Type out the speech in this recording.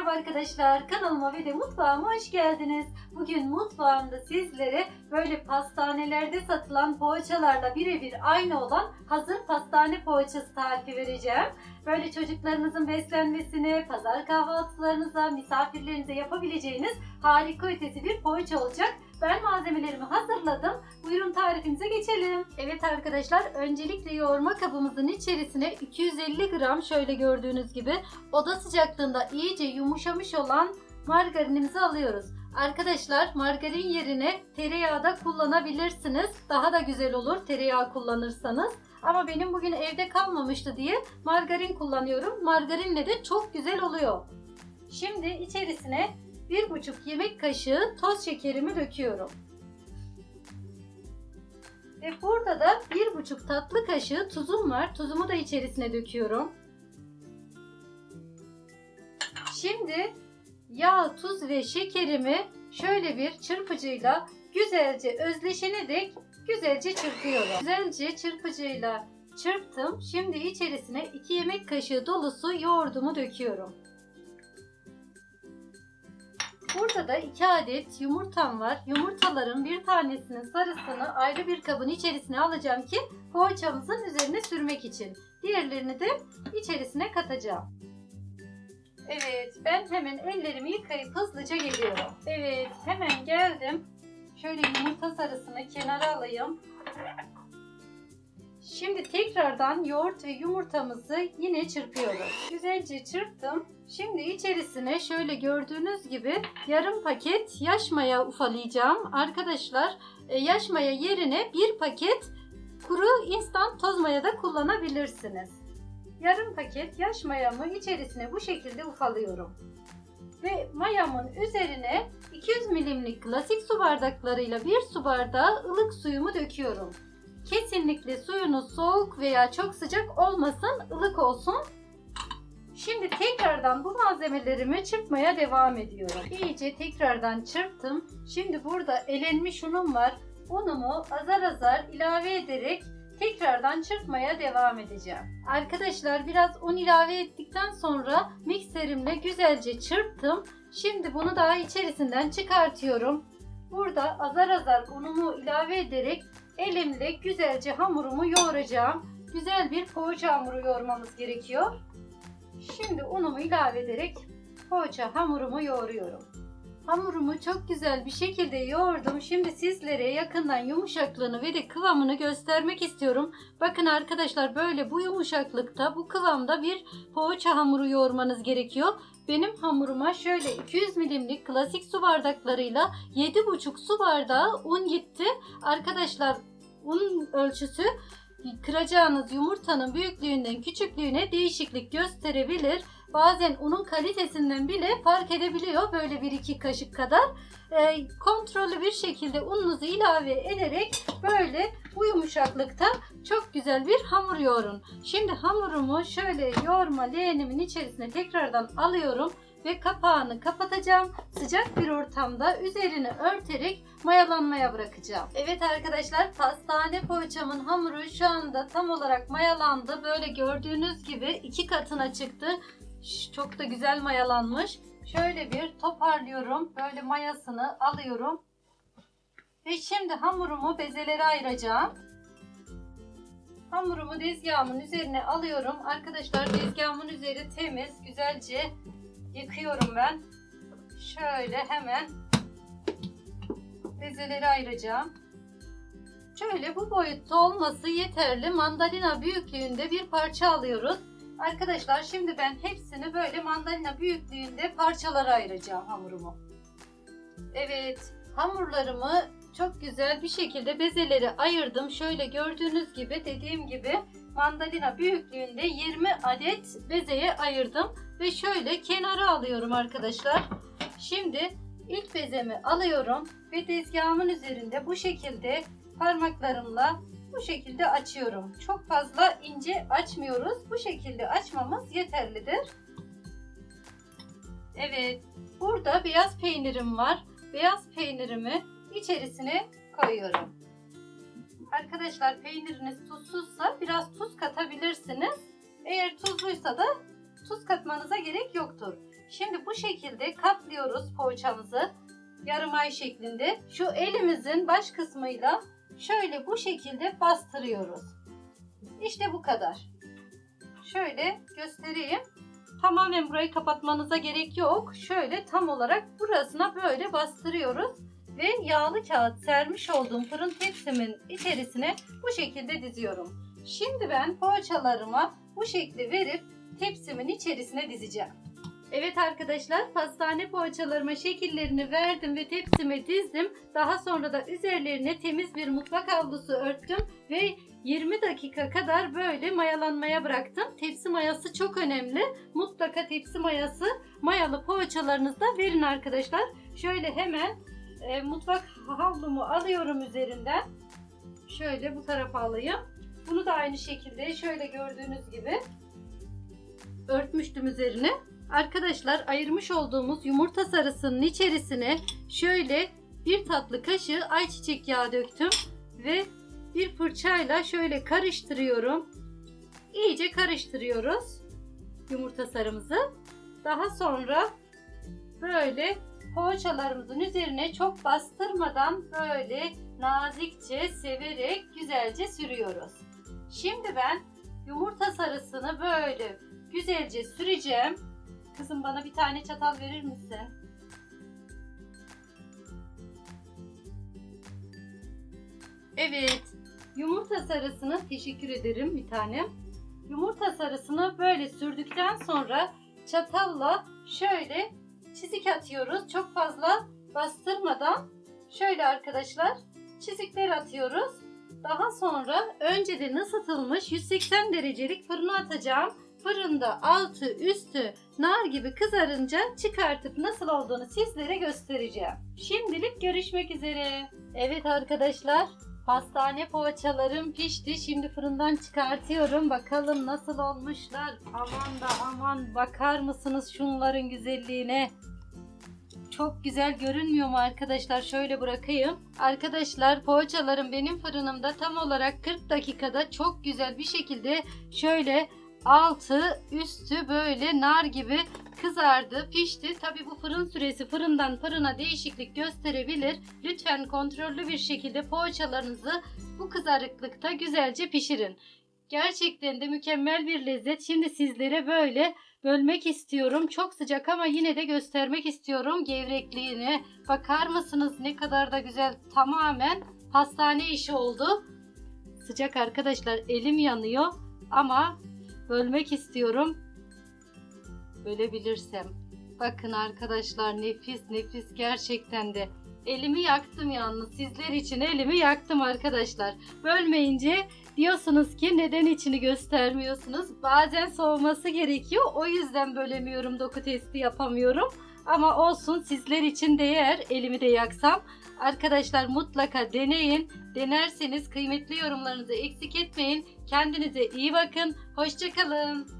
Merhaba arkadaşlar, kanalıma ve de mutfağıma hoş geldiniz. Bugün mutfağımda sizlere böyle pastanelerde satılan poğaçalarla birebir aynı olan hazır pastane poğaçası tarifi vereceğim. Böyle çocuklarınızın beslenmesine, pazar kahvaltılarınıza, misafirlerinize yapabileceğiniz harika ötesi bir poğaça olacak. Ben malzemelerimi hazırladım. Buyurun tarifimize geçelim. Evet arkadaşlar, öncelikle yoğurma kabımızın içerisine 250 gram şöyle gördüğünüz gibi oda sıcaklığında iyice yumuşamış olan margarinimizi alıyoruz. Arkadaşlar margarin yerine tereyağı da kullanabilirsiniz. Daha da güzel olur tereyağı kullanırsanız. Ama benim bugün evde kalmamıştı diye margarin kullanıyorum. Margarinle de çok güzel oluyor. Şimdi içerisine 1,5 yemek kaşığı toz şekerimi döküyorum. Ve burada da 1,5 tatlı kaşığı tuzum var. Tuzumu da içerisine döküyorum. Şimdi yağ, tuz ve şekerimi şöyle bir çırpıcıyla güzelce özleşene dek güzelce çırpıyorum. Güzelce çırpıcıyla çırptım. Şimdi içerisine 2 yemek kaşığı dolusu yoğurdumu döküyorum. Burada da 2 adet yumurtam var. Yumurtaların bir tanesinin sarısını ayrı bir kabın içerisine alacağım ki poğaçamızın üzerine sürmek için. Diğerlerini de içerisine katacağım. Evet, ben hemen ellerimi yıkayıp hızlıca geliyorum. Evet, hemen geldim. Şöyle yumurta sarısını kenara alayım. Şimdi tekrardan yoğurt ve yumurtamızı yine çırpıyoruz. Güzelce çırptım. Şimdi içerisine şöyle gördüğünüz gibi yarım paket yaş maya ufalayacağım. Arkadaşlar e, yaş maya yerine bir paket kuru instant toz maya da kullanabilirsiniz. Yarım paket yaş mayamı içerisine bu şekilde ufalıyorum. Ve mayamın üzerine 200 milimlik klasik su bardaklarıyla bir su bardağı ılık suyumu döküyorum. Kesinlikle suyunuz soğuk veya çok sıcak olmasın, ılık olsun. Şimdi tekrardan bu malzemelerimi çırpmaya devam ediyorum. İyice tekrardan çırptım. Şimdi burada elenmiş unum var. Unumu azar azar ilave ederek tekrardan çırpmaya devam edeceğim. Arkadaşlar biraz un ilave ettikten sonra mikserimle güzelce çırptım. Şimdi bunu daha içerisinden çıkartıyorum. Burada azar azar unumu ilave ederek elimle güzelce hamurumu yoğuracağım. Güzel bir poğaça hamuru yoğurmamız gerekiyor. Şimdi unumu ilave ederek poğaça hamurumu yoğuruyorum. Hamurumu çok güzel bir şekilde yoğurdum. Şimdi sizlere yakından yumuşaklığını ve de kıvamını göstermek istiyorum. Bakın arkadaşlar böyle bu yumuşaklıkta, bu kıvamda bir poğaça hamuru yoğurmanız gerekiyor. Benim hamuruma şöyle 200 milimlik klasik su bardaklarıyla 7,5 su bardağı un gitti. Arkadaşlar un ölçüsü kıracağınız yumurtanın büyüklüğünden küçüklüğüne değişiklik gösterebilir. Bazen unun kalitesinden bile fark edebiliyor böyle 1-2 kaşık kadar. E, kontrollü bir şekilde ununuzu ilave ederek böyle bu yumuşaklıkta çok güzel bir hamur yoğurun. Şimdi hamurumu şöyle yoğurma leğenimin içerisine tekrardan alıyorum ve kapağını kapatacağım. Sıcak bir ortamda üzerini örterek mayalanmaya bırakacağım. Evet arkadaşlar pastane poğaçamın hamuru şu anda tam olarak mayalandı. Böyle gördüğünüz gibi iki katına çıktı. Çok da güzel mayalanmış. Şöyle bir toparlıyorum. Böyle mayasını alıyorum. Ve şimdi hamurumu bezelere ayıracağım. Hamurumu tezgahımın üzerine alıyorum. Arkadaşlar tezgahımın üzeri temiz. Güzelce yıkıyorum ben. Şöyle hemen bezeleri ayıracağım. Şöyle bu boyutta olması yeterli. Mandalina büyüklüğünde bir parça alıyoruz. Arkadaşlar şimdi ben hepsini böyle mandalina büyüklüğünde parçalara ayıracağım hamurumu. Evet hamurlarımı çok güzel bir şekilde bezeleri ayırdım. Şöyle gördüğünüz gibi dediğim gibi mandalina büyüklüğünde 20 adet bezeye ayırdım. Ve şöyle kenara alıyorum arkadaşlar. Şimdi ilk bezemi alıyorum ve tezgahımın üzerinde bu şekilde parmaklarımla bu şekilde açıyorum. Çok fazla ince açmıyoruz. Bu şekilde açmamız yeterlidir. Evet. Burada beyaz peynirim var. Beyaz peynirimi içerisine koyuyorum. Arkadaşlar peyniriniz tuzsuzsa biraz tuz katabilirsiniz. Eğer tuzluysa da tuz katmanıza gerek yoktur. Şimdi bu şekilde katlıyoruz poğaçamızı. Yarım ay şeklinde. Şu elimizin baş kısmıyla şöyle bu şekilde bastırıyoruz. İşte bu kadar. Şöyle göstereyim. Tamamen burayı kapatmanıza gerek yok. Şöyle tam olarak burasına böyle bastırıyoruz. Ve yağlı kağıt sermiş olduğum fırın tepsimin içerisine bu şekilde diziyorum. Şimdi ben poğaçalarıma bu şekli verip tepsimin içerisine dizeceğim. Evet arkadaşlar pastane poğaçalarıma şekillerini verdim ve tepsime dizdim. Daha sonra da üzerlerine temiz bir mutfak havlusu örttüm ve 20 dakika kadar böyle mayalanmaya bıraktım. Tepsi mayası çok önemli. Mutlaka tepsi mayası mayalı poğaçalarınızda verin arkadaşlar. Şöyle hemen e, mutfak havlumu alıyorum üzerinden. Şöyle bu tarafa alayım. Bunu da aynı şekilde şöyle gördüğünüz gibi örtmüştüm üzerine. Arkadaşlar ayırmış olduğumuz yumurta sarısının içerisine şöyle bir tatlı kaşığı ayçiçek yağı döktüm ve bir fırçayla şöyle karıştırıyorum. İyice karıştırıyoruz yumurta sarımızı. Daha sonra böyle poğaçalarımızın üzerine çok bastırmadan böyle nazikçe severek güzelce sürüyoruz. Şimdi ben yumurta sarısını böyle güzelce süreceğim. Kızım bana bir tane çatal verir misin? Evet. Yumurta sarısını teşekkür ederim bir tanem. Yumurta sarısını böyle sürdükten sonra çatalla şöyle çizik atıyoruz. Çok fazla bastırmadan şöyle arkadaşlar çizikler atıyoruz. Daha sonra önceden ısıtılmış 180 derecelik fırına atacağım. Fırında altı üstü nar gibi kızarınca çıkartıp nasıl olduğunu sizlere göstereceğim. Şimdilik görüşmek üzere. Evet arkadaşlar pastane poğaçalarım pişti. Şimdi fırından çıkartıyorum. Bakalım nasıl olmuşlar. Aman da aman bakar mısınız şunların güzelliğine. Çok güzel görünmüyor mu arkadaşlar? Şöyle bırakayım. Arkadaşlar poğaçalarım benim fırınımda tam olarak 40 dakikada çok güzel bir şekilde şöyle altı üstü böyle nar gibi kızardı, pişti. Tabi bu fırın süresi fırından fırına değişiklik gösterebilir. Lütfen kontrollü bir şekilde poğaçalarınızı bu kızarıklıkta güzelce pişirin. Gerçekten de mükemmel bir lezzet. Şimdi sizlere böyle bölmek istiyorum. Çok sıcak ama yine de göstermek istiyorum gevrekliğini. Bakar mısınız ne kadar da güzel tamamen pastane işi oldu. Sıcak arkadaşlar elim yanıyor ama bölmek istiyorum. Bölebilirsem. Bakın arkadaşlar nefis nefis gerçekten de. Elimi yaktım yalnız sizler için elimi yaktım arkadaşlar. Bölmeyince diyorsunuz ki neden içini göstermiyorsunuz? Bazen soğuması gerekiyor. O yüzden bölemiyorum doku testi yapamıyorum. Ama olsun sizler için değer elimi de yaksam. Arkadaşlar mutlaka deneyin. Denerseniz kıymetli yorumlarınızı eksik etmeyin. Kendinize iyi bakın. Hoşçakalın.